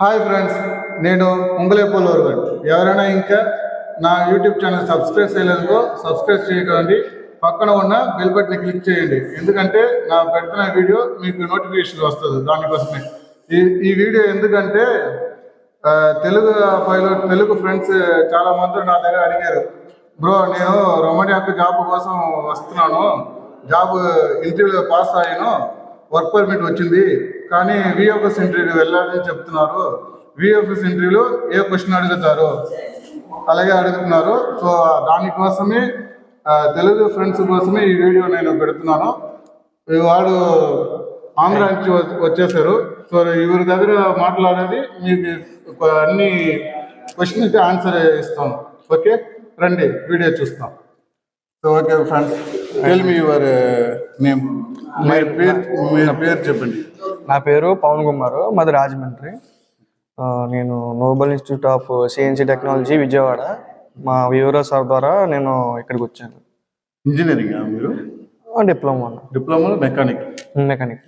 Hi friends నేను ఉంగలేపల్లి వరగడ్ ఎవరైనా ఇంకా నా యూట్యూబ్ ఛానల్ సబ్స్క్రైబ్ చేయలేదుకో సబ్స్క్రైబ్ చేయకండి. పక్కన ఉన్న బెల్ బటన్ క్లిక్ చేయండి. ఎందుకంటే నా పెడుతున్న వీడియో మీకు నోటిఫికేషన్ వస్తుంది. దానికోసమే. ఈ ఈ వీడియో ఎందుకంటే తెలుగు పైలట్ తెలుగు ఫ్రెండ్స్ చాలా మంది నా దగ్గర అడిగారు. బ్రో నేను రొమానియాకు జాబ్ కోసం వస్తున్నాను. జాబ్ ఇంటర్వ్యూలో పాస్ అయ్యాను. వర్క్ పర్మిట్ వచ్చింది. కానీ విఎఫ్ఎస్ ఇంటర్వ్యూకి వెళ్ళాలని చెప్తున్నారు. విఎఫ్ఎస్ ఇంటర్వ్యూలో ఏ క్వశ్చన్ అడుగుతారు? అలాగే అడుగుతున్నారు. సో దానికోసమే తెలుగు ఫ్రెండ్స్ కోసమే ఈ వీడియో నేను పెడుతున్నాను. వాడు ఆంధ్ర నుంచి వచ్చేసారు. సో ఇవరి దగ్గర మాట్లాడేది మీకు అన్ని క్వశ్చన్కి ఆన్సర్ ఇస్తాను. ఓకే? రండి వీడియో చూస్తాం. So okay friends tell me your name మీరు పేరు మీరు పేరు చెప్పండి. నా పేరు పవన్ కుమార్ మాది రాజమండ్రి. నేను Nobel institute of CNC technology Vijayawada. మా వివరా సార్ ద్వారా నేను ఇక్కడికి వచ్చాను. ఇంజనీరింగ్ మీరు? డిప్లొమా. డిప్లొమా మెకానిక్ మెకానిక్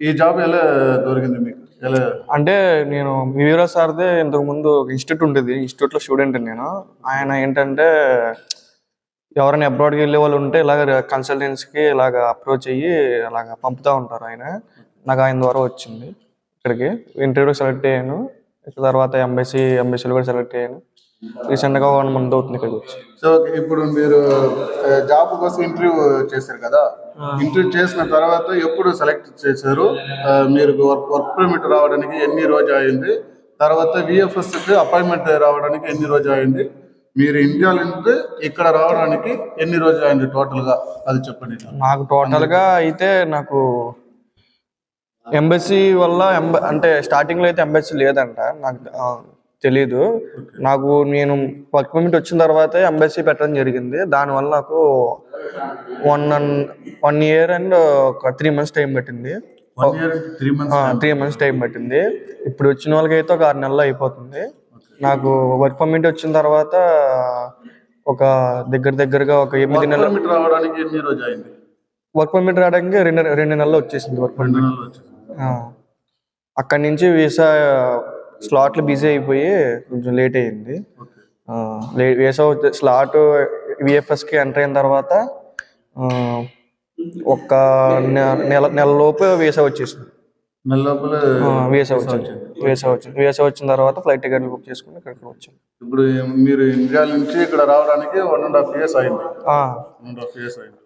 ఈ జాబ్ ఎలా దొరికింది మీకు? ఎలా? అంటే నేను వివరా సార్దే ఇంతకు ముందు ఇన్స్టిట్యూట్ ఉండేది ఇన్స్టిట్యూట్లో స్టూడెంట్ నేను. ఆయన ఏంటంటే ఎవరైనా అబ్రాడ్కి వెళ్ళే వాళ్ళు ఉంటే ఇలాగ కన్సల్టెన్సీకి ఇలాగ అప్రోచ్ అయ్యి అలాగ పంపుతూ ఉంటారు ఆయన. నాకు ఆయన ద్వారా వచ్చింది ఇక్కడికి. ఇంటర్వ్యూ సెలెక్ట్ అయ్యాను. ఇక తర్వాత ఎంబసీ ఎంబసీలో కూడా సెలెక్ట్ అయ్యాను. రీసెంట్గా వన్ మంత్ అవుతుంది ఇక్కడికి వచ్చి. సో ఇప్పుడు మీరు జాబ్ కోసం ఇంటర్వ్యూ చేశారు కదా? ఇంటర్వ్యూ చేసిన తర్వాత ఎప్పుడు సెలెక్ట్ చేశారు? మీరు వర్క్ వర్క్ పర్మిట్ రావడానికి ఎన్ని రోజు అయింది? తర్వాత విఎఫ్ఎస్ అపాయింట్మెంట్ రావడానికి ఎన్ని రోజు అయింది? మీరు ఇండియా నుంచి ఇక్కడ రావడానికి ఎన్ని రోజులు అయింది టోటల్గా అది చెప్పండి. నాకు టోటల్గా అయితే నాకు ఎంబసీ వల్ల అంటే స్టార్టింగ్లో అయితే ఎంబసీ లేదంట నాకు తెలీదు. నాకు నేను వర్క్ పర్మిట్ వచ్చిన తర్వాతే ఎంబసీ పెట్టడం జరిగింది. దానివల్ల నాకు వన్ వన్ ఇయర్ అండ్ ఒక త్రీ మంత్స్ టైం పట్టింది. త్రీ మంత్స్ టైం పట్టింది. ఇప్పుడు వచ్చిన వాళ్ళకి అయితే ఒక ఆరు నెలలు అయిపోతుంది. నాకు వర్క్ పర్మిట్ వచ్చిన తర్వాత ఒక దగ్గర దగ్గరగా ఒక ఎనిమిది నెలలు పర్మిట్ రావడానికి ఎన్ని రోజు అయింది? వర్క్ పర్మిట్ రావడానికి రెండు రెండు నెలలు వచ్చేసింది వర్క్ పర్మిట్. అక్కడి నుంచి వీసా స్లాట్లు బిజీ అయిపోయి కొంచెం లేట్ లే- వీసా స్లాట్ విఎఫ్ఎస్కి ఎంటర్ అయిన తర్వాత ఒక్క నెల నెల లోపు వీసా వచ్చేసింది. నెల లోపల వీసా వచ్చింది వీసా వచ్చింది వీసా వచ్చిన తర్వాత ఫ్లైట్ టికెట్ బుక్ చేసుకుని ఇక్కడికి వచ్చాను ఇప్పుడు మీరు ఇండియా నుంచి ఇక్కడ రావడానికి వన్ అండ్ హాఫ్ ఇయర్స్ అయింది. వన్ అండ్ హాఫ్ ఇయర్స్ అయింది.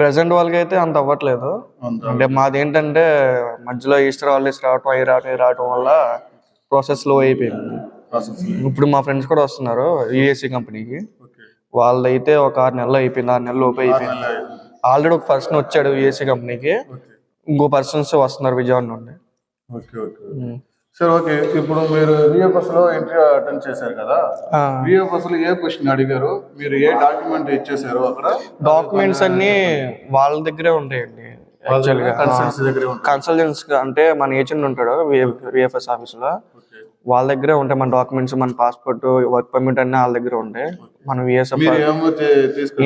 ప్రజెంట్ వాళ్ళకి అయితే అంత అవ్వట్లేదు. అంటే మాది ఏంటంటే మధ్యలో ఈస్టర్ హాలిడేస్ రావటం అవి రావటం రావటం వల్ల ప్రాసెస్ స్లో అయిపోయింది. ఇప్పుడు మా ఫ్రెండ్స్ కూడా వస్తున్నారు యూఎస్సీ కంపెనీకి. ఓకే. వాళ్ళదైతే ఒక ఆరు నెలలు అయిపోయింది ఆరు నెలలు లోపు అయిపోయింది. ఆల్రెడీ ఒక పర్సన్ వచ్చాడు యూఎస్సీ కంపెనీకి. ఇంకో పర్సన్స్ వస్తున్నారు విజయవాడ నుండి. ఓకే ఓకే సరే ఓకే ఇప్పుడు మీరు విఎఫ్ఎస్లో ఇంటర్వ్యూ అటెండ్ చేశారు కదా? విఎఫ్ఎస్లో ఏ క్వశ్చన్ అడిగారు? మీరు ఏ డాక్యుమెంట్ ఇచ్చేసారు అక్కడ? డాక్యుమెంట్స్ అన్ని వాళ్ళ దగ్గరే ఉంటాయండి కన్సల్టెన్సీ అంటే మన ఏజెంట్ ఉంటాడు విఎఫ్ఎస్ ఆఫీస్లో. వాళ్ళ దగ్గరే ఉంటాయి మన డాక్యుమెంట్స్ మన పాస్పోర్ట్ వర్క్ పర్మిట్ అన్ని వాళ్ళ దగ్గర ఉంటాయి. మనం మీరు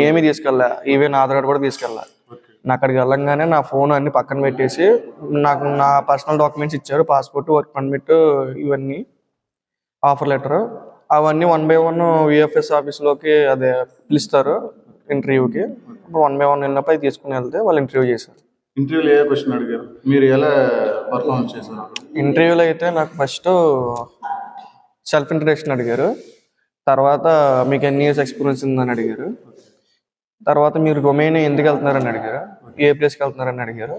ఏమో తీసుకెళ్ళి ఈవెన్ ఆధార్ కార్డు కూడా తీసుకెళ్ళా ఓకే నేను అక్కడికి వెళ్ళంగానే నా ఫోన్ అన్ని పక్కన పెట్టేసి నాకు నా పర్సనల్ డాక్యుమెంట్స్ ఇచ్చారు పాస్పోర్ట్ వర్క్ పర్మిట్ ఇవన్నీ ఆఫర్ లెటర్. అవన్నీ వన్ బై వన్ విఎఫ్ఎస్ ఆఫీస్లోకి అదే పిలుస్తారు ఇంటర్వ్యూకి. అప్పుడు వన్ బై వన్ వెళ్ళినప్పుడు అవి తీసుకుని వెళ్తే వాళ్ళు ఇంటర్వ్యూ చేశారు. ఇంటర్వ్యూలో ఏ క్వశ్చన్ అడిగారు? మీరు ఎలా పర్ఫార్మెన్స్ చేశారు? ఇంటర్వ్యూలో అయితే నాకు ఫస్ట్ సెల్ఫ్ ఇంట్రడక్షన్ అడిగారు. తర్వాత మీకు ఎన్ని ఇయర్స్ ఎక్స్పీరియన్స్ ఉందని అడిగారు. తర్వాత మీరు రొమేనియా ఎందుకు వెళ్తున్నారని అడిగారు? ఏ ప్లేస్కి వెళ్తున్నారని అడిగారు?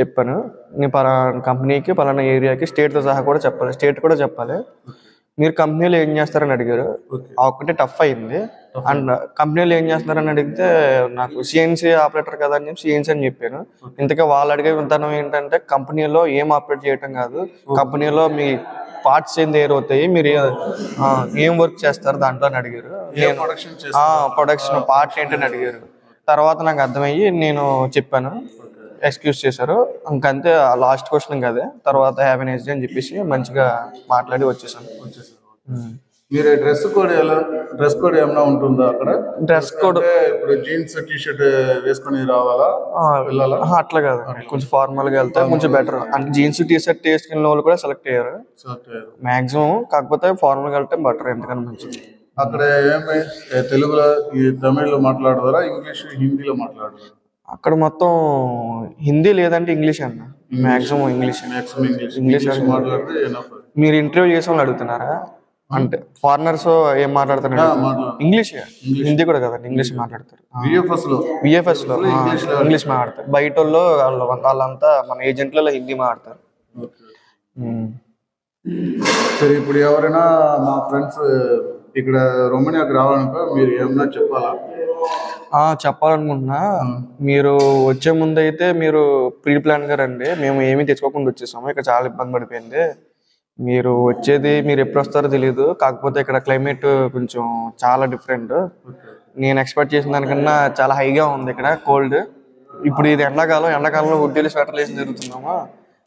చెప్పాను. నీ పలా కంపెనీకి పలానా ఏరియాకి స్టేట్తో సహా కూడా చెప్పాలి. స్టేట్ కూడా చెప్పాలి. మీరు కంపెనీలో ఏం చేస్తారని అడిగారు. ఆ ఒక్కటే టఫ్ అయింది. అండ్ కంపెనీలో ఏం చేస్తున్నారని అడిగితే నాకు సిఎన్సీ ఆపరేటర్ కదా అని చెప్పి సిఎన్సీ అని చెప్పాను. ఇంతగా వాళ్ళు అడిగే విధానం ఏంటంటే కంపెనీలో ఏం ఆపరేట్ చేయటం కాదు. కంపెనీలో మీ పార్ట్స్ ఏం తయారవుతాయి? మీరు ఏ- వర్క్ చేస్తారు దాంట్లో అని అడిగారు. ప్రొడక్షన్ ప్రొడక్షన్ పార్ట్ ఏంటని అడిగారు. తర్వాత నాకు అర్థమయ్యి నేను చెప్పాను. ఎక్స్క్యూజ్ చేశారు. ఇంకంతే లాస్ట్ క్వశ్చన్ కదే తర్వాత హ్యాపీనెస్ డే అని చెప్పేసి మంచిగా మాట్లాడి వచ్చేసాను. మీరు డ్రెస్ కోడ్ ఎలా డ్రెస్ కోడ్ ఏమైనా ఉంటుందా అక్కడ? డ్రెస్ కోడ్ ఇప్పుడు జీన్స్ టీ షర్ట్ వేసుకొని రావాలా? అట్లా కాదు. కొంచెం ఫార్మల్గా వెళ్తే కొంచెం బెటర్ అంటే జీన్స్ టీ షర్ట్ వేసుకున్న వాళ్ళు కూడా సెలెక్ట్ అయ్యారు. మాక్సిమం కాకపోతే ఫార్మల్గా వెళ్తే బెటర్ ఎందుకని మంచిది. అక్కడ ఏమి తెలుగులో ఈ తమిళ్ళో మాట్లాడతారా ఇంగ్లీష్ హిందీలో మాట్లాడతారా? అక్కడ మొత్తం హిందీ లేదంటే ఇంగ్లీష్ అన్న. Maximum English. Maximum English. మాట్లాడితే మీరు ఇంటర్వ్యూ చేసిన వాళ్ళు అడుగుతున్నారా? అంటే ఫారినర్స్ ఏం మాట్లాడుతున్నారు మాట్లాడు ఇంగ్లీష్? హిందీ కూడా కదండి ఇంగ్లీష్ మాట్లాడతారు. విఎఫ్ఎస్లో. విఎఫ్ఎస్లో. ఇంగ్లీష్ మాట్లాడతారు. బయట వాళ్ళు వాళ్ళు వాళ్ళంతా మన ఏజెంట్లలో హిందీ మాట్లాడతారు. సరే ఇప్పుడు ఎవరైనా మా ఫ్రెండ్స్ ఇక్కడ రొమానియాకి రావాలనుకో మీరు ఏమన్నా చెప్పాలా? ఆ, చెప్పాలనుకుంటున్నా. మీరు వచ్చే ముందు అయితే మీరు ప్రీ ప్లాన్గా రండి. మేము ఏమీ తెచ్చుకోకుండా వచ్చేసాము. ఇక్కడ చాలా ఇబ్బంది పడిపోయింది. మీరు వచ్చేది మీరు ఎప్పుడు వస్తారో తెలియదు కాకపోతే ఇక్కడ క్లైమేట్ కొంచెం చాలా డిఫరెంట్. నేను ఎక్స్పెక్ట్ చేసిన దానికన్నా చాలా హైగా ఉంది ఇక్కడ కోల్డ్. ఇప్పుడు ఇది ఎండాకాలం ఎండాకాలంలో ఉడ్డీలు స్వెటర్లు వేసి తిరుగుతున్నామా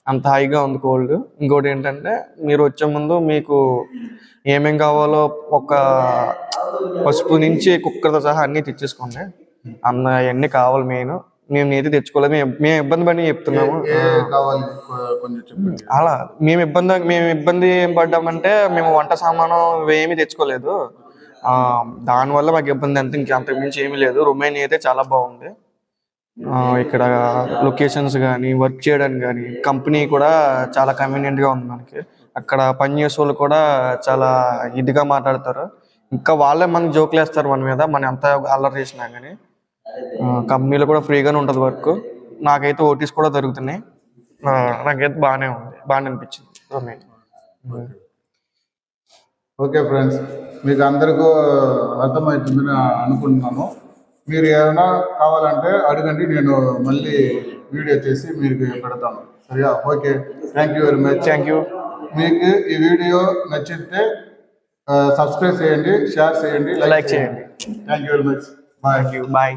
అంత హైగా ఉంది కోల్డ్. ఇంకోటి ఏంటంటే మీరు వచ్చే ముందు మీకు ఏమేం కావాలో ఒక పసుపు నుంచి కుక్కర్తో సహా అన్నీ తెచ్చేసుకోండి. అన్న అవన్నీ కావాలి మెయిన్. మేము నేతి తెచ్చుకోలేదు మేము మేము ఇబ్బంది పడి చెప్తున్నాము. అలా మేము ఇబ్బంది మేము ఇబ్బంది ఏం పడ్డామంటే మేము వంట సామాను ఏమీ తెచ్చుకోలేదు. ఆ, దానివల్ల మాకు ఇబ్బంది అంత ఇంక అంతకు మించి ఏమీ లేదు. రొమేనియా అయితే చాలా బాగుంది. ఇక్కడ లొకేషన్స్ కానీ వర్క్ చేయడానికి కానీ కంపెనీ కూడా చాలా convenient గా ఉంది మనకి. అక్కడ పని చేసే వాళ్ళు కూడా చాలా ఇదిగా మాట్లాడతారు. ఇంకా వాళ్ళే మనకి జోకులు వేస్తారు మన మీద మనం ఎంత అల్లరి చేసినా కానీ కంపెనీలో కూడా ఫ్రీగానే ఉంటుంది వర్క్. నాకైతే ఓటీస్ కూడా దొరుకుతున్నాయి. నాకైతే బాగానే ఉంది. బాగానే అనిపించింది. రొమేనియా ఓకే ఫ్రెండ్స్ మీకు అందరికీ అర్థమవుతుందని అనుకుంటున్నాను. మీరు ఏమైనా కావాలంటే అడగండి నేను మళ్ళీ వీడియో చేసి మీకు పెడతాను. సరియా? Okay. Thank you very much thank you మీకు ఈ వీడియో నచ్చితే సబ్స్క్రైబ్ చేయండి షేర్ చేయండి లైక్ చేయండి. Thank you very much bye thank you bye